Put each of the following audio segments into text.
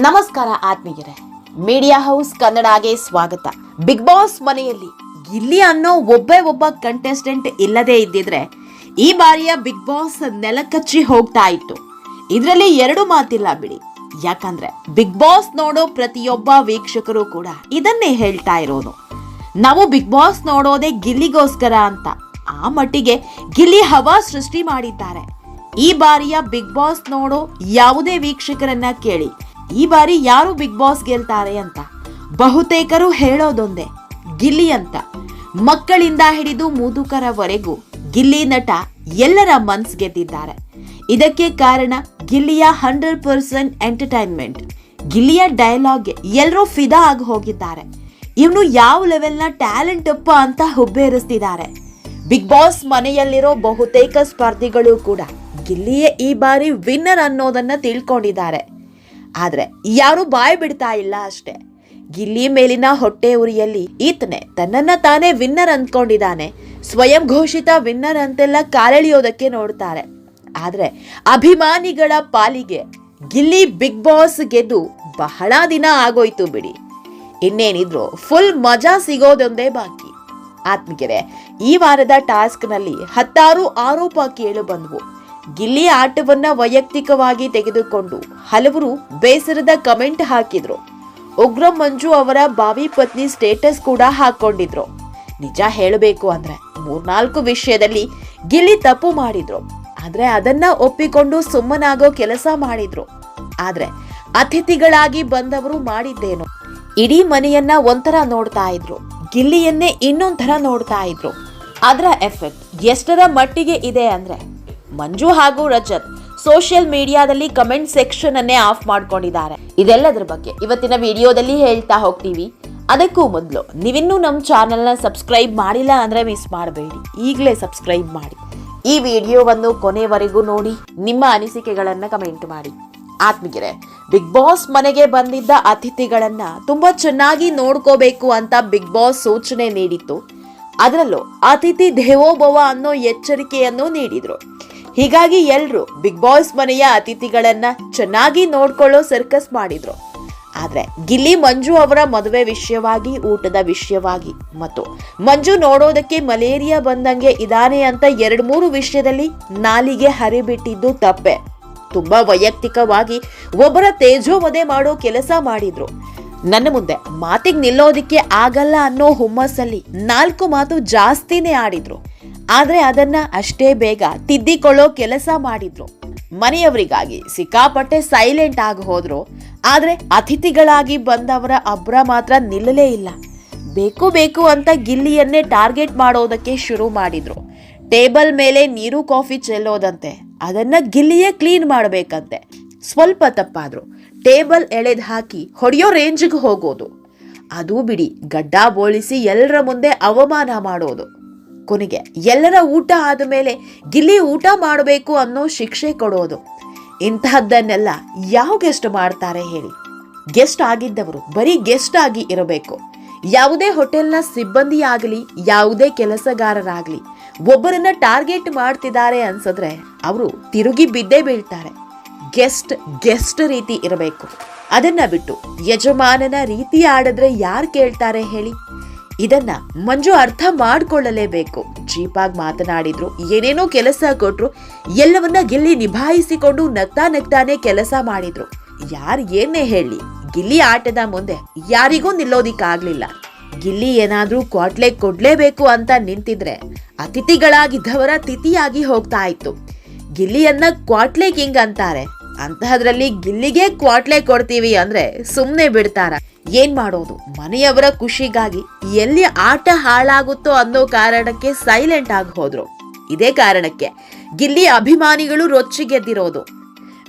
ನಮಸ್ಕಾರ ಆತ್ಮೀಯರೇ. Media house ಕನ್ನಡಗೆ ಸ್ವಾಗತ. ಬಿಗ್ ಬಾಸ್ ಮನೆಯಲ್ಲಿ ಗಿಲ್ಲಿ ಅನ್ನೋ ಒಬ್ಬೇ ಒಬ್ಬ ಕಂಟೆಸ್ಟೆಂಟ್ ಇಲ್ಲದೇ ಇದ್ದಿದ್ರೆ ಈ ಬಾರಿಯ ಬಿಗ್ ಬಾಸ್ ನೆಲಕಚ್ಚಿ ಹೋಗ್ತಾ ಇತ್ತು. ಇದರಲ್ಲಿ ಎರಡು ಮಾತಿಲ್ಲ ಬಿಡಿ. ಯಾಕಂದ್ರೆ ಬಿಗ್ ಬಾಸ್ ನೋಡೋ ಪ್ರತಿಯೊಬ್ಬ ವೀಕ್ಷಕರು ಕೂಡ ಇದನ್ನೇ ಹೇಳ್ತಾ ಇರೋದು. ನಾವು ಬಿಗ್ ಬಾಸ್ ನೋಡೋದೇ ಗಿಲ್ಲಿಗೋಸ್ಕರ ಅಂತ ಆ ಮಟ್ಟಿಗೆ ಗಿಲ್ಲಿ ಹವಾ ಸೃಷ್ಟಿ ಮಾಡಿದ್ದಾರೆ. ಈ ಬಾರಿಯ ಬಿಗ್ ಬಾಸ್ ನೋಡೋ ಯಾವುದೇ ವೀಕ್ಷಕರನ್ನ ಕೇಳಿ ಈ ಬಾರಿ ಯಾರು ಬಿಗ್ ಬಾಸ್ ಗೆಲ್ತಾರೆ ಅಂತ? ಬಹುತೇಕರು ಹೇಳೋದೊಂದೇ, ಗಿಲ್ಲಿ ಅಂತ. ಮಕ್ಕಳಿಂದ ಹಿಡಿದು ಮುದುಕರವರೆಗೂ ಗಿಲ್ಲಿ ನಟ ಎಲ್ಲರ ಮನ್ಸ್ ಗೆದ್ದಿದ್ದಾರೆ. ಇದಕ್ಕೆ ಕಾರಣ ಗಿಲ್ಲಿಯ ಹಂಡ್ರೆಡ್ ಪರ್ಸೆಂಟ್ ಎಂಟರ್ಟೈನ್ಮೆಂಟ್, ಗಿಲ್ಲಿಯ ಡೈಲಾಗ್ಗೆ ಎಲ್ಲರೂ ಫಿದಾ ಆಗಿ ಹೋಗಿದ್ದಾರೆ. ಇವನು ಯಾವ ಲೆವೆಲ್ನ ಟ್ಯಾಲೆಂಟ್ ಅಪ್ಪ ಅಂತ ಹುಬ್ಬೇರಿಸ್ತಿದ್ದಾರೆ. ಬಿಗ್ ಬಾಸ್ ಮನೆಯಲ್ಲಿರೋ ಬಹುತೇಕ ಸ್ಪರ್ಧಿಗಳು ಕೂಡ ಗಿಲ್ಲಿಯೇ ಈ ಬಾರಿ ವಿನ್ನರ್ ಅನ್ನೋದನ್ನ ತಿಳ್ಕೊಂಡಿದ್ದಾರೆ. ಆದ್ರೆ ಯಾರೂ ಬಾಯಿ ಬಿಡ್ತಾ ಇಲ್ಲ ಅಷ್ಟೇ. ಗಿಲ್ಲಿ ಮೇಲಿನ ಹೊಟ್ಟೆ ಉರಿಯಲ್ಲಿ ಈತನೆ ತನ್ನನ್ನ ತಾನೇ ವಿನ್ನರ್ ಅಂದ್ಕೊಂಡಿದ್ದಾನೆ ಸ್ವಯಂ ಘೋಷಿತ ವಿನ್ನರ್ ಅಂತೆಲ್ಲ ಕಾಲೆಳೆಯೋದಕ್ಕೆ ನೋಡ್ತಾರೆ. ಆದರೆ ಅಭಿಮಾನಿಗಳ ಪಾಲಿಗೆ ಗಿಲ್ಲಿ ಬಿಗ್ ಬಾಸ್ ಗೆದ್ದು ಬಹಳ ದಿನ ಆಗೋಯ್ತು ಬಿಡಿ. ಇನ್ನೇನಿದ್ರು ಫುಲ್ ಮಜಾ ಸಿಗೋದೊಂದೇ ಬಾಕಿ. ಆತ್ಮಗೆರೆ, ಈ ವಾರದ ಟಾಸ್ಕ್ನಲ್ಲಿ ಹತ್ತಾರು ಆರೋಪ ಕೇಳು ಬಂದವು. ಗಿಲ್ಲಿ ಆಟವನ್ನ ವೈಯಕ್ತಿಕವಾಗಿ ತೆಗೆದುಕೊಂಡು ಹಲವರು ಬೇಸರದ ಕಮೆಂಟ್ ಹಾಕಿದ್ರು. ಉಗ್ರ ಮಂಜು ಅವರ ಬಾವಿ ಪತ್ನಿ ಸ್ಟೇಟಸ್ ಕೂಡ ಹಾಕೊಂಡಿದ್ರು. ನಿಜ ಹೇಳಬೇಕು ಅಂದ್ರೆ ಮೂರ್ನಾಲ್ಕು ವಿಷಯದಲ್ಲಿ ಗಿಲ್ಲಿ ತಪ್ಪು ಮಾಡಿದ್ರು. ಆದ್ರೆ ಅದನ್ನ ಒಪ್ಪಿಕೊಂಡು ಸುಮ್ಮನಾಗೋ ಕೆಲಸ ಮಾಡಿದ್ರು. ಆದ್ರೆ ಅತಿಥಿಗಳಾಗಿ ಬಂದವರು ಮಾಡಿದ್ದೇನು? ಇಡೀ ಮನೆಯನ್ನ ಒಂಥರ ನೋಡ್ತಾ ಇದ್ರು. ಗಿಲ್ಲಿಯನ್ನೇ ಇನ್ನೊಂಥರ ನೋಡ್ತಾ ಇದ್ರು. ಅದರ ಎಫೆಕ್ಟ್ ಎಷ್ಟರ ಮಟ್ಟಿಗೆ ಇದೆ ಅಂದ್ರೆ ಮಂಜು ಹಾಗೂ ರಜತ್ ಸೋಷಿಯಲ್ ಮೀಡಿಯಾದಲ್ಲಿ ಕಮೆಂಟ್ ಸೆಕ್ಷನ್ ಅನ್ನೇ ಆಫ್ ಮಾಡ್ಕೊಂಡಿದ್ದಾರೆ. ಇದೆಲ್ಲದರ ಬಗ್ಗೆ ಇವತ್ತಿನ ವಿಡಿಯೋದಲ್ಲಿ ಹೇಳ್ತಾ ಹೋಗ್ತೀವಿ. ಅದಕ್ಕೂ ಮೊದಲು ನೀವಿನ್ನೂ ನಮ್ಮ ಚಾನೆಲ್ನ ಸಬ್ಸ್ಕ್ರೈಬ್ ಮಾಡಿಲ್ಲ ಅಂದ್ರೆ ಮಿಸ್ ಮಾಡಬೇಡಿ. ಈಗಲೇ ಸಬ್ಸ್ಕ್ರೈಬ್ ಮಾಡಿ. ಈ ವಿಡಿಯೋವನ್ನು ಕೊನೆವರೆಗೂ ನೋಡಿ, ನಿಮ್ಮ ಅನಿಸಿಕೆಗಳನ್ನು ಕಮೆಂಟ್ ಮಾಡಿ. ಆತ್ಮಗಿರೆ ಬಿಗ್ ಬಾಸ್ ಮನೆಗೆ ಬಂದಿದ್ದ ಅತಿಥಿಗಳನ್ನು ತುಂಬಾ ಚೆನ್ನಾಗಿ ನೋಡ್ಕೋಬೇಕು ಅಂತ ಬಿಗ್ ಬಾಸ್ ಸೂಚನೆ ನೀಡಿತ್ತು. ಅದರಲ್ಲೂ ಅತಿಥಿ ದೇವೋಭವ ಅನ್ನೋ ಎಚ್ಚರಿಕೆಯನ್ನು ನೀಡಿದ್ರು. ಹೀಗಾಗಿ ಎಲ್ರು ಬಿಗ್ ಬಾಸ್ ಮನೆಯ ಅತಿಥಿಗಳನ್ನ ಚೆನ್ನಾಗಿ ನೋಡ್ಕೊಳ್ಳೋ ಸರ್ಕಸ್ ಮಾಡಿದ್ರು. ಆದ್ರೆ ಗಿಲ್ಲಿ ಮಂಜು ಅವರ ಮದುವೆ ವಿಷಯವಾಗಿ, ಊಟದ ವಿಷಯವಾಗಿ ಮತ್ತು ಮಂಜು ನೋಡೋದಕ್ಕೆ ಮಲೇರಿಯಾ ಬಂದಂಗೆ ಇದಾನೆ ಅಂತ ಎರಡು ಮೂರು ವಿಷಯದಲ್ಲಿ ನಾಲಿಗೆ ಹರಿಬಿಟ್ಟಿದ್ದು ತಪ್ಪೆ. ತುಂಬಾ ವೈಯಕ್ತಿಕವಾಗಿ ಒಬ್ಬರ ತೇಜೋವಧೆ ಮಾಡೋ ಕೆಲಸ ಮಾಡಿದ್ರು. ನನ್ನ ಮುಂದೆ ಮಾತಿಗೆ ನಿಲ್ಲೋದಿಕ್ಕೆ ಆಗಲ್ಲ ಅನ್ನೋ ಹುಮ್ಮಸ್ಸಲ್ಲಿ ನಾಲ್ಕು ಮಾತು ಜಾಸ್ತಿನೇ ಆಡಿದ್ರು. ಆದ್ರೆ ಅದನ್ನ ಅಷ್ಟೇ ಬೇಗ ತಿದ್ದಿಕೊಳ್ಳೋ ಕೆಲಸ ಮಾಡಿದ್ರು. ಮನೆಯವರಿಗಾಗಿ ಸಿಕ್ಕಾಪಟ್ಟೆ ಸೈಲೆಂಟ್ ಆಗಿ ಹೋದ್ರು. ಆದರೆ ಅತಿಥಿಗಳಾಗಿ ಬಂದವರ ಅಬ್ರ ಮಾತ್ರ ನಿಲ್ಲಲೇ ಇಲ್ಲ. ಬೇಕು ಬೇಕು ಅಂತ ಗಿಲ್ಲಿಯನ್ನೇ ಟಾರ್ಗೆಟ್ ಮಾಡೋದಕ್ಕೆ ಶುರು ಮಾಡಿದ್ರು. ಟೇಬಲ್ ಮೇಲೆ ನೀರು ಕಾಫಿ ಚೆಲ್ಲೋದಂತೆ. ಅದನ್ನ ಗಿಲ್ಲಿಯೇ ಕ್ಲೀನ್ ಮಾಡಬೇಕಂತೆ. ಸ್ವಲ್ಪ ತಪ್ಪಾದ್ರು ಟೇಬಲ್ ಎಳೆದ್ ಹಾಕಿ ಹೊಡೆಯೋ ರೇಂಜ್ಗೆ ಹೋಗೋದು. ಅದು ಬಿಡಿ ಗಡ್ಡ ಬೋಳಿಸಿ ಎಲ್ಲರ ಮುಂದೆ ಅವಮಾನ ಮಾಡೋದು. ಕೊನೆಗೆ ಎಲ್ಲರ ಊಟ ಆದ ಮೇಲೆ ಗಿಲ್ಲಿ ಊಟ ಮಾಡಬೇಕು ಅನ್ನೋ ಶಿಕ್ಷೆ ಕೊಡೋದು. ಇಂತಹದ್ದನ್ನೆಲ್ಲ ಯಾವ ಗೆಸ್ಟ್ ಮಾಡ್ತಾರೆ ಹೇಳಿ. ಗೆಸ್ಟ್ ಆಗಿದ್ದವರು, ಬರೀ ಗೆಸ್ಟ್ ಆಗಿ ಇರಬೇಕು. ಯಾವುದೇ ಹೋಟೆಲ್ನ ಸಿಬ್ಬಂದಿ ಆಗಲಿ, ಯಾವುದೇ ಕೆಲಸಗಾರರಾಗಲಿ, ಒಬ್ಬರನ್ನ ಟಾರ್ಗೆಟ್ ಮಾಡ್ತಿದ್ದಾರೆ ಅನ್ಸಿದ್ರೆ ಅವರು ತಿರುಗಿ ಬಿದ್ದೇ ಬೀಳ್ತಾರೆ. ಗೆಸ್ಟ್ ಗೆಸ್ಟ್ ರೀತಿ ಇರಬೇಕು. ಅದನ್ನ ಬಿಟ್ಟು ಯಜಮಾನನ ರೀತಿ ಆಡಿದ್ರೆ ಯಾರು ಕೇಳ್ತಾರೆ ಹೇಳಿ. ಇದನ್ನ ಮಂಜು ಅರ್ಥ ಮಾಡ್ಕೊಳ್ಳಲೇಬೇಕು. ಚೀಪಾಗಿ ಮಾತನಾಡಿದ್ರು, ಏನೇನೋ ಕೆಲಸ ಕೊಟ್ರು, ಎಲ್ಲವನ್ನ ಗಿಲ್ಲಿ ನಿಭಾಯಿಸಿಕೊಂಡು ನಗ್ತಾ ನಗ್ತಾನೆ ಕೆಲಸ ಮಾಡಿದ್ರು. ಯಾರ್ ಏನೇ ಹೇಳಿ, ಗಿಲ್ಲಿ ಆಟದ ಮುಂದೆ ಯಾರಿಗೂ ನಿಲ್ಲೋದಿಕ್ಕಾಗ್ಲಿಲ್ಲ. ಗಿಲ್ಲಿ ಏನಾದ್ರೂ ಕ್ವಾಟ್ಲೆ ಕೊಡ್ಲೇಬೇಕು ಅಂತ ನಿಂತಿದ್ರೆ ಅತಿಥಿಗಳಾಗಿದ್ದವರ ತಿಥಿಯಾಗಿ ಹೋಗ್ತಾ ಇತ್ತು. ಗಿಲ್ಲಿಯನ್ನ ಕ್ವಾಟ್ಲೆ ಕಿಂಗ್ ಅಂತಾರೆ ಅಂತಹದ್ರಲ್ಲಿ ಗಿಲ್ಲಿಗೆ ಕ್ವಾಟ್ಲೆ ಕೊಡ್ತೀವಿ ಅಂದ್ರೆ ಸುಮ್ನೆ ಬಿಡ್ತಾರ. ಏನ್ ಮಾಡೋದು? ಮನೆಯವರ ಖುಷಿಗಾಗಿ ಎಲ್ಲಿ ಆಟ ಹಾಳಾಗುತ್ತೋ ಅನ್ನೋ ಕಾರಣಕ್ಕೆ ಸೈಲೆಂಟ್ ಆಗಿ ಹೋದ್ರು. ಇದೇ ಕಾರಣಕ್ಕೆ ಗಿಲ್ಲಿ ಅಭಿಮಾನಿಗಳು ರೊಚ್ಚಿಗೆದ್ದಿರೋದು.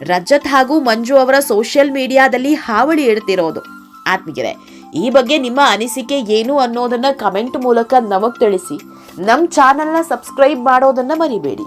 ರಜತ್ ಹಾಗೂ ಮಂಜು ಅವರ ಸೋಷಿಯಲ್ ಮೀಡಿಯಾದಲ್ಲಿ ಹಾವಳಿ ಇಡ್ತಿರೋದು. ಆತ್ಮೀಯರೆ, ಈ ಬಗ್ಗೆ ನಿಮ್ಮ ಅನಿಸಿಕೆ ಏನು ಅನ್ನೋದನ್ನ ಕಮೆಂಟ್ ಮೂಲಕ ನಮಗ್ ತಿಳಿಸಿ. ನಮ್ಮ ಚಾನೆಲ್ನ ಸಬ್ಸ್ಕ್ರೈಬ್ ಮಾಡೋದನ್ನ ಮರಿಬೇಡಿ.